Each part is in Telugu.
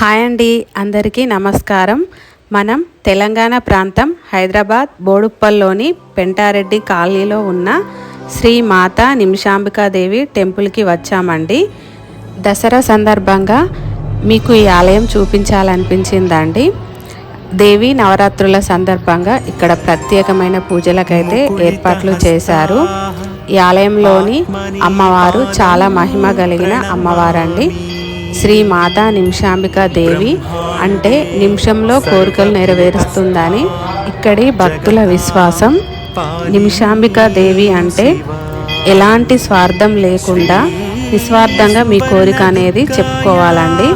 హాయ్ అండి అందరికీ నమస్కారం. మనం తెలంగాణ ప్రాంతం హైదరాబాద్ బోడుప్పల్లోని పెంటారెడ్డి కాలనీలో ఉన్న శ్రీ మాతా నిమిషాంబికాదేవి టెంపుల్కి వచ్చామండి. దసరా సందర్భంగా మీకు ఈ ఆలయం చూపించాలనిపించిందండి. దేవి నవరాత్రుల సందర్భంగా ఇక్కడ ప్రత్యేకమైన పూజలకైతే ఏర్పాట్లు చేశారు. ఈ ఆలయంలోని అమ్మవారు చాలా మహిమ కలిగిన అమ్మవారండి. శ్రీ మాతా నిమిషాంబిక దేవి అంటే నిమిషంలో కోరికలు నెరవేరుస్తుందని ఇక్కడి భక్తుల విశ్వాసం. నిమిషాంబిక దేవి అంటే ఎలాంటి స్వార్థం లేకుండా నిస్వార్థంగా మీ కోరిక అనేది చెప్పుకోవాలండి.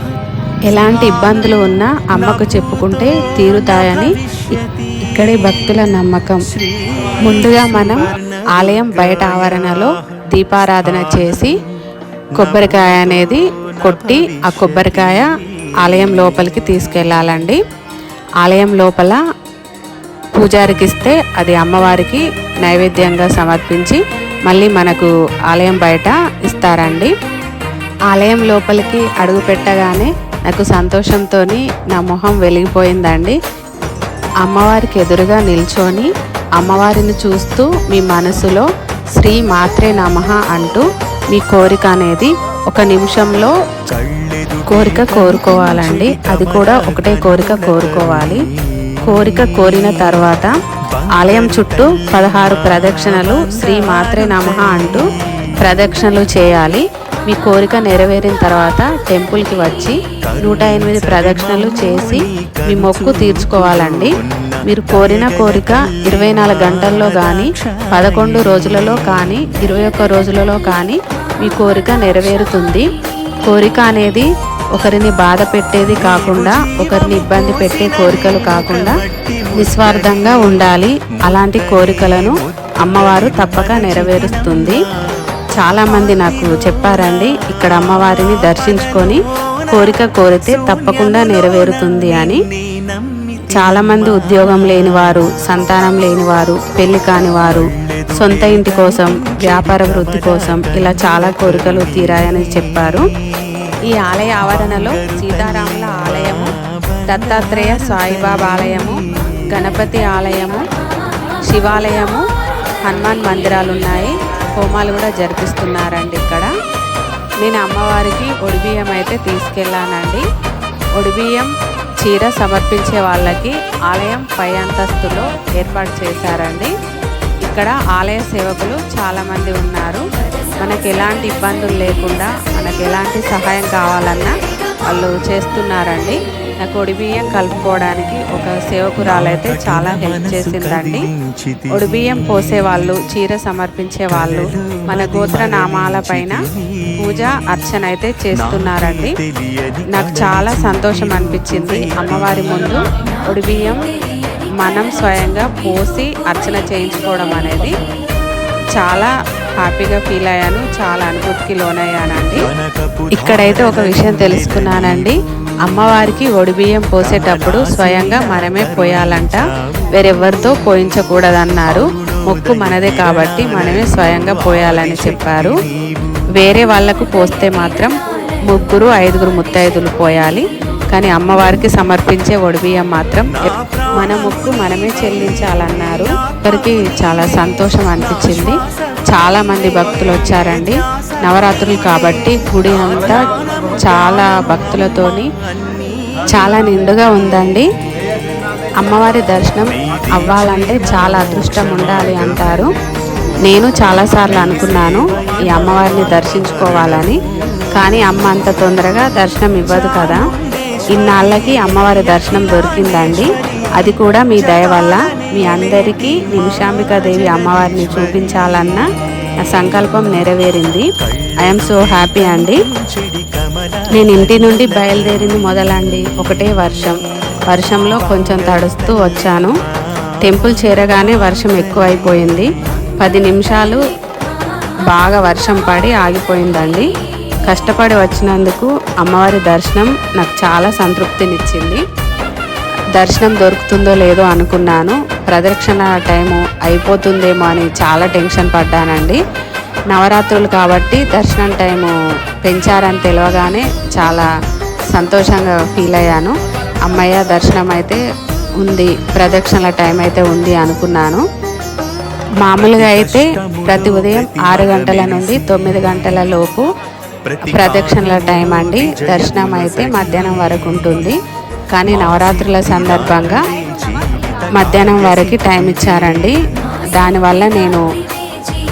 ఎలాంటి ఇబ్బందులు ఉన్నా అమ్మకు చెప్పుకుంటే తీరుతాయని ఇక్కడి భక్తుల నమ్మకం. ముందుగా మనం ఆలయం బయట ఆవరణలో దీపారాధన చేసి కొబ్బరికాయ అనేది కొట్టి ఆ కొబ్బరికాయ ఆలయం లోపలికి తీసుకెళ్ళాలండి ఆలయం లోపల పూజారికి ఇస్తే అది అమ్మవారికి నైవేద్యంగా సమర్పించి మళ్ళీ మనకు ఆలయం బయట ఇస్తారండి. ఆలయం లోపలికి అడుగు పెట్టగానే నాకు సంతోషంతో నా మొహం వెలిగిపోయిందండి. అమ్మవారికి ఎదురుగా నిల్చొని అమ్మవారిని చూస్తూ మీ మనసులో శ్రీ మాత్రే నమః అంటూ మీ కోరిక అనేది ఒక నిమిషంలో కోరిక కోరుకోవాలండి. అది కూడా ఒకటే కోరిక కోరుకోవాలి. కోరిక కోరిన తర్వాత ఆలయం చుట్టూ పదహారు ప్రదక్షిణలు శ్రీ మాత్రే నమః అంటూ ప్రదక్షిణలు చేయాలి. మీ కోరిక నెరవేరిన తర్వాత టెంపుల్కి వచ్చి నూట ఎనిమిది ప్రదక్షిణలు చేసి మీ మొక్కు తీర్చుకోవాలండి. మీరు కోరిన కోరిక ఇరవై నాలుగు గంటల్లో కానీ పదకొండు రోజులలో కానీ ఇరవై ఒక్క రోజులలో కానీ మీ కోరిక నెరవేరుతుంది. కోరిక అనేది ఒకరిని బాధ పెట్టేది కాకుండా ఒకరిని ఇబ్బంది పెట్టే కోరికలు కాకుండా నిస్వార్థంగా ఉండాలి. అలాంటి కోరికలను అమ్మవారు తప్పక నెరవేరుస్తుంది. చాలామంది నాకు చెప్పారండి ఇక్కడ అమ్మవారిని దర్శించుకొని కోరిక కోరితే తప్పకుండా నెరవేరుతుంది అని. చాలామంది ఉద్యోగం లేని వారు సంతానం లేని వారు పెళ్ళి కాని వారు సొంత ఇంటి కోసం వ్యాపార వృద్ధి కోసం ఇలా చాలా కోరికలు తీరాయని చెప్పారు. ఈ ఆలయ ఆవరణలో సీతారాముల ఆలయము దత్తాత్రేయ సాయిబాబా ఆలయము గణపతి ఆలయము శివాలయము హనుమాన్ మందిరాలు ఉన్నాయి హోమాలు కూడా జరిపిస్తున్నారండి ఇక్కడ. నేను అమ్మవారికి ఒడిబియ్యం అయితే తీసుకెళ్ళానండి. ఒడిబియ్యం చీర సమర్పించే వాళ్ళకి ఆలయం పై అంతస్తులో ఏర్పాటు చేశారండి. ఇక్కడ ఆలయ సేవకులు చాలామంది ఉన్నారు. మనకి ఎలాంటి ఇబ్బందులు లేకుండా మనకి ఎలాంటి సహాయం కావాలన్నా వాళ్ళు చేస్తున్నారండి. నాకు ఒడిబియ్యం కలుపుకోవడానికి ఒక సేవకురాలైతే చాలా హెల్ప్ చేసిందండి. ఒడిబియ్యం పోసే వాళ్ళు చీర సమర్పించే వాళ్ళు మన గోత్ర నామాల పైన పూజ అర్చన అయితే చేస్తున్నారండి. నాకు చాలా సంతోషం అనిపించింది అమ్మవారి ముందు ఒడిబియ్యం మనం స్వయంగా పోసి అర్చన చేయించుకోవడం అనేది చాలా హ్యాపీగా ఫీల్ అయ్యాను. చాలా అనుభూతికి లోనయ్యానండి. ఇక్కడైతే ఒక విషయం తెలుసుకున్నానండి. అమ్మవారికి ఒడిబియ్యం పోసేటప్పుడు స్వయంగా మనమే పోయాలంట. వేరెవరితో పోయించకూడదన్నారు. మొక్కు మనదే కాబట్టి మనమే స్వయంగా పోయాలని చెప్పారు. వేరే వాళ్ళకు పోస్తే మాత్రం ముగ్గురు ఐదుగురు ముత్తైదులు పోయాలి. కానీ అమ్మవారికి సమర్పించే ఒడిబియ్యం మాత్రం మన మొక్కు మనమే చెల్లించాలన్నారు. ఒకరికి చాలా సంతోషం అనిపించింది. చాలామంది భక్తులు వచ్చారండి నవరాత్రులు కాబట్టి గుడి అంతా చాలా భక్తులతోని చాలా నిండుగా ఉందండి. అమ్మవారి దర్శనం అవ్వాలంటే చాలా అదృష్టం ఉండాలి అంటారు. నేను చాలాసార్లు అనుకున్నాను ఈ అమ్మవారిని దర్శించుకోవాలని కానీ అమ్మ అంత తొందరగా దర్శనం ఇవ్వదు కదా. ఇన్నాళ్ళకి అమ్మవారి దర్శనం దొరికిందండి. అది కూడా మీ దయ వల్ల మీ అందరికీ నిమిషాంబికాదేవి అమ్మవారిని చూపించాలన్న నా సంకల్పం నెరవేరింది. ఐఎమ్ సో హ్యాపీ అండి. నేను ఇంటి నుండి బయలుదేరింది మొదలండి. ఒకటే వర్షం. వర్షంలో కొంచెం తడుస్తూ వచ్చాను. టెంపుల్ చేరగానే వర్షం ఎక్కువైపోయింది. పది నిమిషాలు బాగా వర్షం పడి ఆగిపోయిందండి. కష్టపడి వచ్చినందుకు అమ్మవారి దర్శనం నాకు చాలా సంతృప్తినిచ్చింది. దర్శనం దొరుకుతుందో లేదో అనుకున్నాను. ప్రదక్షిణ టైము అయిపోతుందేమో అని చాలా టెన్షన్ పడ్డానండి. నవరాత్రులు కాబట్టి దర్శనం టైము పెంచారని తెలియగానే చాలా సంతోషంగా ఫీల్ అయ్యాను. అమ్మయ్య దర్శనం అయితే ఉంది ప్రదక్షిణల టైం అయితే ఉంది అనుకున్నాను. మామూలుగా అయితే ప్రతి ఉదయం ఆరు గంటల నుండి తొమ్మిది గంటల లోపు ప్రదక్షిణల టైం అండి. దర్శనం అయితే మధ్యాహ్నం వరకు ఉంటుంది. కానీ నవరాత్రుల సందర్భంగా మధ్యాహ్నం వరకు టైం ఇచ్చారండి. దానివల్ల నేను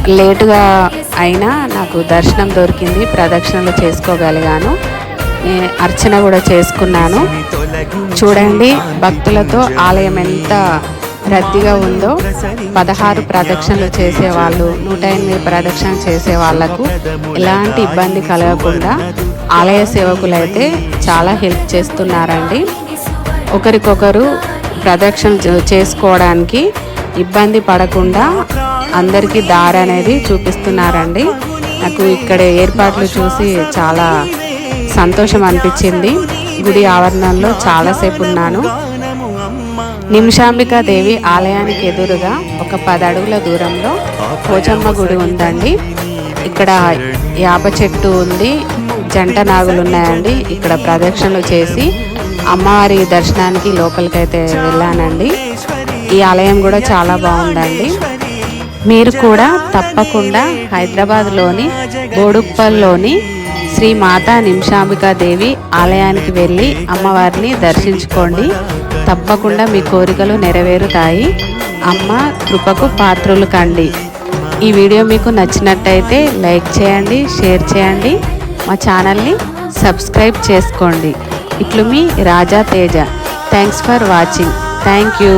లేటుగా అయినా నాకు దర్శనం దొరికింది. ప్రదక్షిణలు చేసుకోగలిగాను. అర్చన కూడా చేసుకున్నాను. చూడండి భక్తులతో ఆలయం ఎంత రద్దీగా ఉందో పదహారు ప్రదక్షిణలు చేసేవాళ్ళు నూట ఎనిమిది ప్రదక్షిణ చేసే వాళ్ళకు ఎలాంటి ఇబ్బంది కలగకుండా ఆలయ సేవకులు అయితే చాలా హెల్ప్ చేస్తున్నారండి. ఒకరికొకరు ప్రదక్షిణ చేసుకోవడానికి ఇబ్బంది పడకుండా అందరికీ దారి అనేది చూపిస్తున్నారండి. నాకు ఇక్కడ ఏర్పాట్లు చూసి చాలా సంతోషం అనిపించింది. గుడి ఆవరణంలో చాలాసేపు ఉన్నాను. నిమిషాంబికాదేవి ఆలయానికి ఎదురుగా ఒక పది అడుగుల దూరంలో పోచమ్మ గుడి ఉందండి. ఇక్కడ యాప చెట్టు ఉంది జంట నాగులు ఉన్నాయండి. ఇక్కడ ప్రదక్షిణలు చేసి అమ్మవారి దర్శనానికి లోపలికైతే వెళ్ళానండి. ఈ ఆలయం కూడా చాలా బాగుందండి. మీరు కూడా తప్పకుండా హైదరాబాద్లోని బోడుప్పల్లోని శ్రీ మాతా నిమిషాంబికాదేవి ఆలయానికి వెళ్ళి అమ్మవారిని దర్శించుకోండి. తప్పకుండా మీ కోరికలు నెరవేరుతాయి. అమ్మ కృపకు పాత్రులు కండి. ఈ వీడియో మీకు నచ్చినట్టయితే లైక్ చేయండి షేర్ చేయండి. మా ఛానల్ని సబ్స్క్రైబ్ చేసుకోండి. ఇట్లు మీ Raja Teja. Thanks for watching. Thank you.